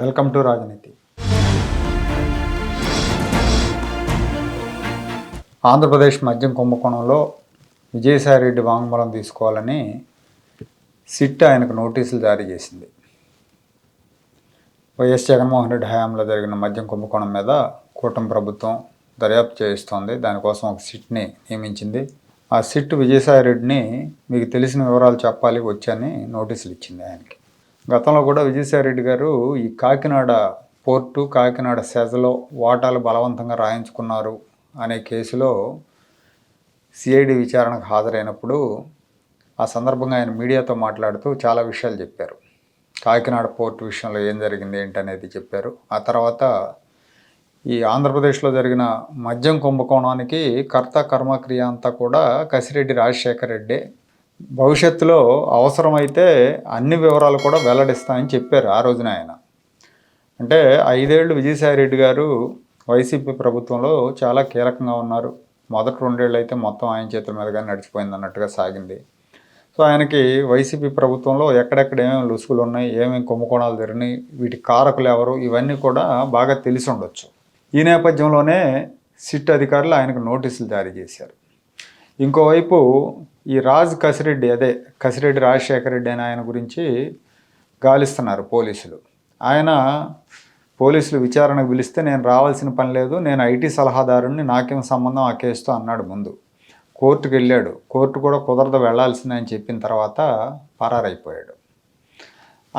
Welcome to రాజనీతి. ఆంధ్రప్రదేశ్ మద్యం కుంభకోణంలో విజయసాయిరెడ్డి వాంగ్మూలం తీసుకోవాలని సిట్ ఆయనకు నోటీసులు జారీ చేసింది. వైఎస్ జగన్మోహన్ రెడ్డి హయాంలో జరిగిన మద్యం కుంభకోణం మీద కూటమి ప్రభుత్వం దర్యాప్తు చేయిస్తోంది. దానికోసం ఒక సిట్ని నియమించింది. ఆ సిట్ విజయసాయిరెడ్డిని మీకు తెలిసిన వివరాలు చెప్పాలి వచ్చని నోటీసులు ఇచ్చింది ఆయనకి. గతంలో కూడా విజయసాయిరెడ్డి గారు ఈ కాకినాడ పోర్టు కాకినాడ సెజలో వాటాలు బలవంతంగా రాయించుకున్నారు అనే కేసులో సిఐడి విచారణకు హాజరైనప్పుడు ఆ సందర్భంగా ఆయన మీడియాతో మాట్లాడుతూ చాలా విషయాలు చెప్పారు. కాకినాడ పోర్టు విషయంలో ఏం జరిగింది ఏంటనేది చెప్పారు. ఆ తర్వాత ఈ ఆంధ్రప్రదేశ్లో జరిగిన మద్యం కుంభకోణానికి కర్త కర్మక్రియ అంతా కూడా కసిరెడ్డి రాజశేఖర రెడ్డి భవిష్యత్తులో అవసరమైతే అన్ని వివరాలు కూడా వెల్లడిస్తామని చెప్పారు ఆ రోజున ఆయన. అంటే ఐదేళ్ళు విజయసాయిరెడ్డి గారు వైసీపీ ప్రభుత్వంలో చాలా కీలకంగా ఉన్నారు. మొదటి రెండేళ్ళు అయితే మొత్తం ఆయన చేతుల మీదుగా నడిచిపోయింది అన్నట్టుగా సాగింది. సో ఆయనకి వైసీపీ ప్రభుత్వంలో ఎక్కడెక్కడ ఏమేమి లుసుగులు ఉన్నాయి ఏమేమి కుంభకోణాలు జరిగినాయి వీటి కారకులు ఎవరు ఇవన్నీ కూడా బాగా తెలిసి ఉండొచ్చు. ఈ నేపథ్యంలోనే సిట్ అధికారులు ఆయనకు నోటీసులు జారీ చేశారు. ఇంకోవైపు ఈ రాజ్ కసిరెడ్డి అదే కసిరెడ్డి రాజశేఖర రెడ్డి అని ఆయన గురించి గాలిస్తున్నారు పోలీసులు. ఆయన పోలీసులు విచారణకు పిలిస్తే నేను రావాల్సిన పని లేదు నేను ఐటీ సలహాదారుని నాకేం సంబంధం ఆ కేసుతో అన్నాడు ముందు. కోర్టుకు వెళ్ళాడు. కోర్టు కూడా కుదరదు వెళ్ళాల్సిందే అని చెప్పిన తర్వాత పరారైపోయాడు.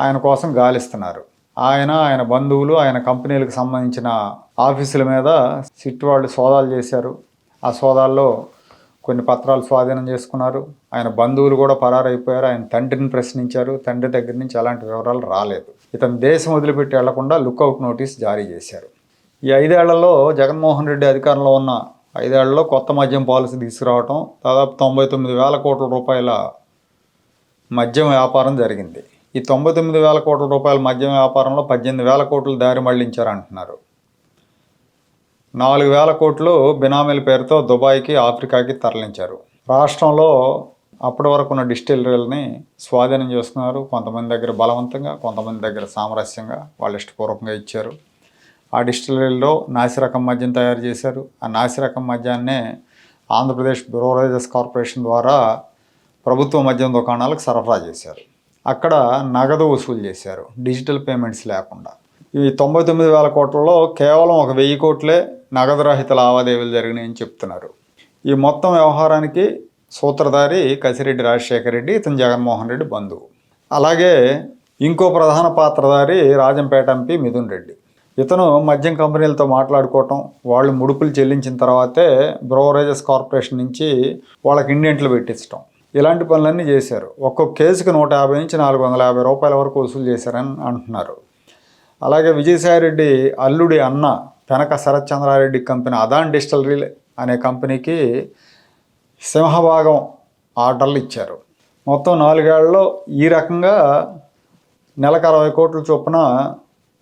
ఆయన కోసం గాలిస్తున్నారు. ఆయన ఆయన బంధువులు ఆయన కంపెనీలకు సంబంధించిన ఆఫీసుల మీద సిట్ వాళ్ళు సోదాలు చేశారు. ఆ సోదాల్లో కొన్ని పత్రాలు స్వాధీనం చేసుకున్నారు. ఆయన బంధువులు కూడా పరారైపోయారు. ఆయన తండ్రిని ప్రశ్నించారు. తండ్రి దగ్గర నుంచి అలాంటి వివరాలు రాలేదు. ఇతను దేశం వదిలిపెట్టి వెళ్ళకుండా లుక్అవుట్ నోటీస్ జారీ చేశారు. ఈ ఐదేళ్ళలో జగన్మోహన్ రెడ్డి అధికారంలో ఉన్న ఐదేళ్ళలో కొత్త మద్యం పాలసీ తీసుకురావటం దాదాపు తొంభై తొమ్మిది వేల కోట్ల రూపాయల మద్యం వ్యాపారం జరిగింది. ఈ తొంభై తొమ్మిది వేల కోట్ల రూపాయల మద్యం వ్యాపారంలో పద్దెనిమిది వేల కోట్లు దారి మళ్ళించారంటున్నారు. నాలుగు వేల కోట్లు బినామీల పేరుతో దుబాయ్కి ఆఫ్రికాకి తరలించారు. రాష్ట్రంలో అప్పటి వరకు ఉన్న డిస్టిలరీలని స్వాధీనం చేసుకున్నారు. కొంతమంది దగ్గర బలవంతంగా కొంతమంది దగ్గర సామరస్యంగా వాళ్ళు ఇష్టపూర్వకంగా ఇచ్చారు. ఆ డిస్టిలరీలో నాసిరకం మద్యం తయారు చేశారు. ఆ నాసిరకం మద్యాన్నే ఆంధ్రప్రదేశ్ బ్రోరేజెస్ కార్పొరేషన్ ద్వారా ప్రభుత్వ మద్యం దుకాణాలకు సరఫరా చేశారు. అక్కడ నగదు వసూలు చేశారు. డిజిటల్ పేమెంట్స్ లేకుండా. ఈ తొంభై తొమ్మిది వేల కోట్లలో కేవలం ఒక వెయ్యి కోట్లే నగదు రహిత లావాదేవీలు జరిగినాయని చెప్తున్నారు. ఈ మొత్తం వ్యవహారానికి సూత్రధారి కసిరెడ్డి రాజశేఖర రెడ్డి ఇతను జగన్మోహన్ రెడ్డి బంధువు. అలాగే ఇంకో ప్రధాన పాత్రధారి రాజంపేట ఎంపీ మిథున్ రెడ్డి. ఇతను మద్యం కంపెనీలతో మాట్లాడుకోవటం వాళ్ళు ముడుపులు చెల్లించిన తర్వాతే బ్రోవరేజెస్ కార్పొరేషన్ నుంచి వాళ్ళకి ఇండియంట్లు పెట్టించడం ఇలాంటి పనులన్నీ చేశారు. ఒక్కొక్క కేసుకి నూట యాభై నుంచి నాలుగు వందల యాభై రూపాయల వరకు వసూలు చేశారని అంటున్నారు. అలాగే విజయసాయిరెడ్డి అల్లుడి అన్న వెనక శరత్ చంద్రారెడ్డి కంపెనీ అదాన్ డిస్టలరీ అనే కంపెనీకి సింహభాగం ఆర్డర్లు ఇచ్చారు. మొత్తం నాలుగేళ్ళలో ఈ రకంగా నెలకు అరవై కోట్ల చొప్పున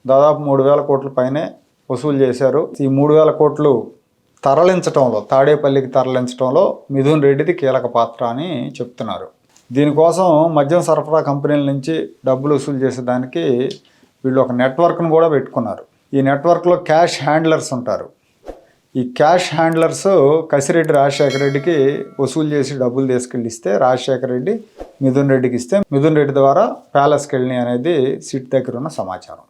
దాదాపు మూడు వేల కోట్ల పైనే వసూలు చేశారు. ఈ మూడు వేల కోట్లు తరలించటంలో తాడేపల్లికి తరలించడంలో మిథున్ రెడ్డిది కీలక పాత్ర అని చెప్తున్నారు. దీనికోసం మద్యం సరఫరా కంపెనీల నుంచి డబ్బులు వసూలు చేసేదానికి వీళ్ళు ఒక నెట్వర్క్ను కూడా పెట్టుకున్నారు. ఈ నెట్వర్క్లో క్యాష్ హ్యాండ్లర్స్ ఉంటారు. ఈ క్యాష్ హ్యాండ్లర్స్ కసిరెడ్డి రాజశేఖర రెడ్డికి వసూలు చేసి డబ్బులు తీసుకెళ్ళి ఇస్తే రాజశేఖర రెడ్డి మిథున్ రెడ్డికి ఇస్తే మిథున్ రెడ్డి ద్వారా ప్యాలెస్కి వెళ్ళినాయి అనేది సిట్ దగ్గర ఉన్న సమాచారం.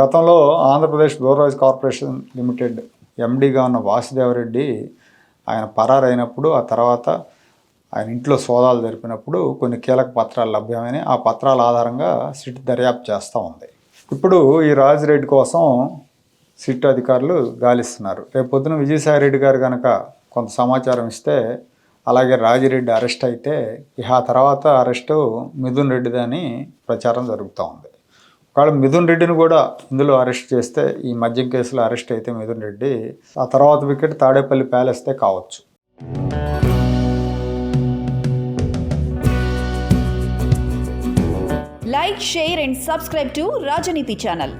గతంలో ఆంధ్రప్రదేశ్ బ్యూరోజ్ కార్పొరేషన్ లిమిటెడ్ ఎండీగా ఉన్న వాసుదేవరెడ్డి ఆయన పరారైనప్పుడు ఆ తర్వాత ఆయన ఇంట్లో సోదాలు జరిపినప్పుడు కొన్ని కీలక పత్రాలు లభ్యమని ఆ పత్రాల ఆధారంగా సిట్ దర్యాప్తు చేస్తూ ఉంది. ఇప్పుడు ఈ రాజిరెడ్డి కోసం సిట్ అధికారులు గాలిస్తున్నారు. రేపు పొద్దున విజయసాయిరెడ్డి గారు కనుక కొంత సమాచారం ఇస్తే అలాగే రాజిరెడ్డి అరెస్ట్ అయితే ఇక ఆ తర్వాత అరెస్టు మిథున్ రెడ్డిది అని ప్రచారం జరుగుతూ ఉంది. ఒకవేళ మిథున్ రెడ్డిని కూడా ఇందులో అరెస్ట్ చేస్తే ఈ మద్యం కేసులో అరెస్ట్ అయితే మిథున్ రెడ్డి ఆ తర్వాత వికెట్ తాడేపల్లి ప్యాలెస్తే కావచ్చు. Like share and subscribe to Rajaneeti channel.